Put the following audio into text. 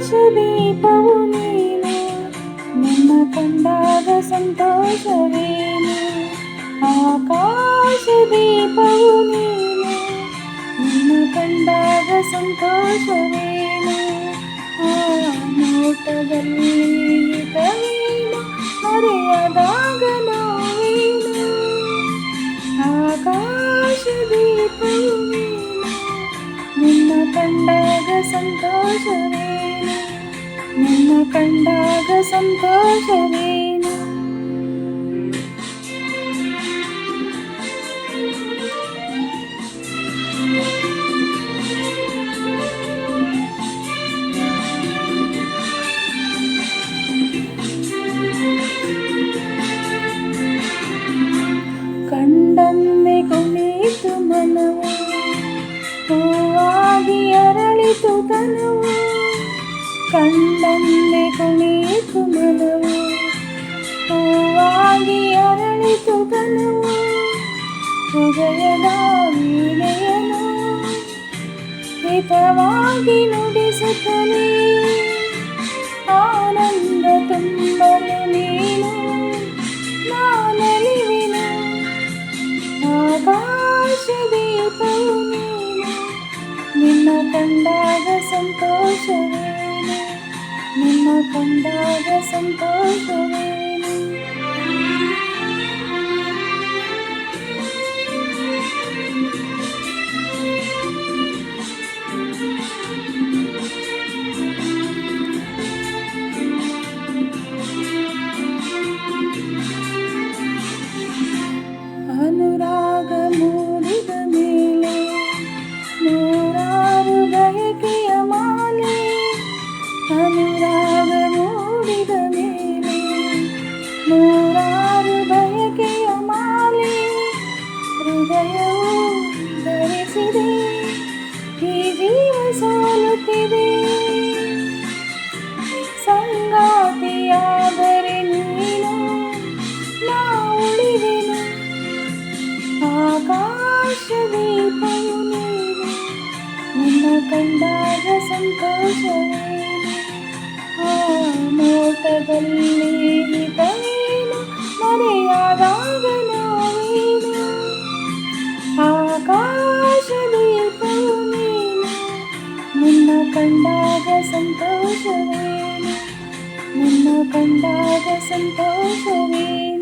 ಆಕಾಶದೀಪವು ನೀನು ನಿನ್ನ ಕಂಡಾಗ ಸಂತೋಷವೇನು ಆಕಾಶದೀಪವು ನೀನು ನಿನ್ನ ಕಂಡಾಗ ಸಂತೋಷವೇನು ಆ ನೋಟದಲ್ಲಿ ಕವೀನು ಮರೆಯದಾಗ ಕಂಡಾಗ ಸಂತೋಷವೇನು ಕಂಡಂದೆ ಕುಣಿತು ಮನವು ಹೂವಾಗಿ ಅರಳಿತು ತನವು ಕಂಡಂದೆ ಕುಣಿಯಿತು ಮನವು. ಹೂವಾಗಿ ಅರಳಿತು ತನವು ಹೃದಯದ ವೀಣೆಯನು ಹಿತವಾಗಿ ನುಡಿಸುತ್ತಲೇ ಕಂಡಾಗ ಸಂತೋಷವೇನು ಅನುರಾಗ ಮೂಡಿದ ಮೇಲೆ ನೂರಾರು ಬಯಕೆಯ ಮಾಲೆ ಹೃದಯವು ಧರಿಸಿದೆ ಈ ಜೀವ ಸೋಲುತ್ತಿದೆ ಸಂಗಾತಿಯಾದರೆ ನೀನು ನಾ ಉಳಿವೆನು ಆಕಾಶ ದೀಪವು ನೀನು ನಿನ್ನ ಕಂಡಾಗ ಸಂತೋಷವೇನು ಆ ಹಿತವೇನು ಮರೆಯಾದಾಗ ನೋವೇನು ಆಕಾಶ ದೀಪವು ನೀನು ನಿನ್ನ ಕಂಡಾಗ ಸಂತೋಷವೇನು? ನಿನ್ನ ಕಂಡಾಗ ಸಂತೋಷವೇನು?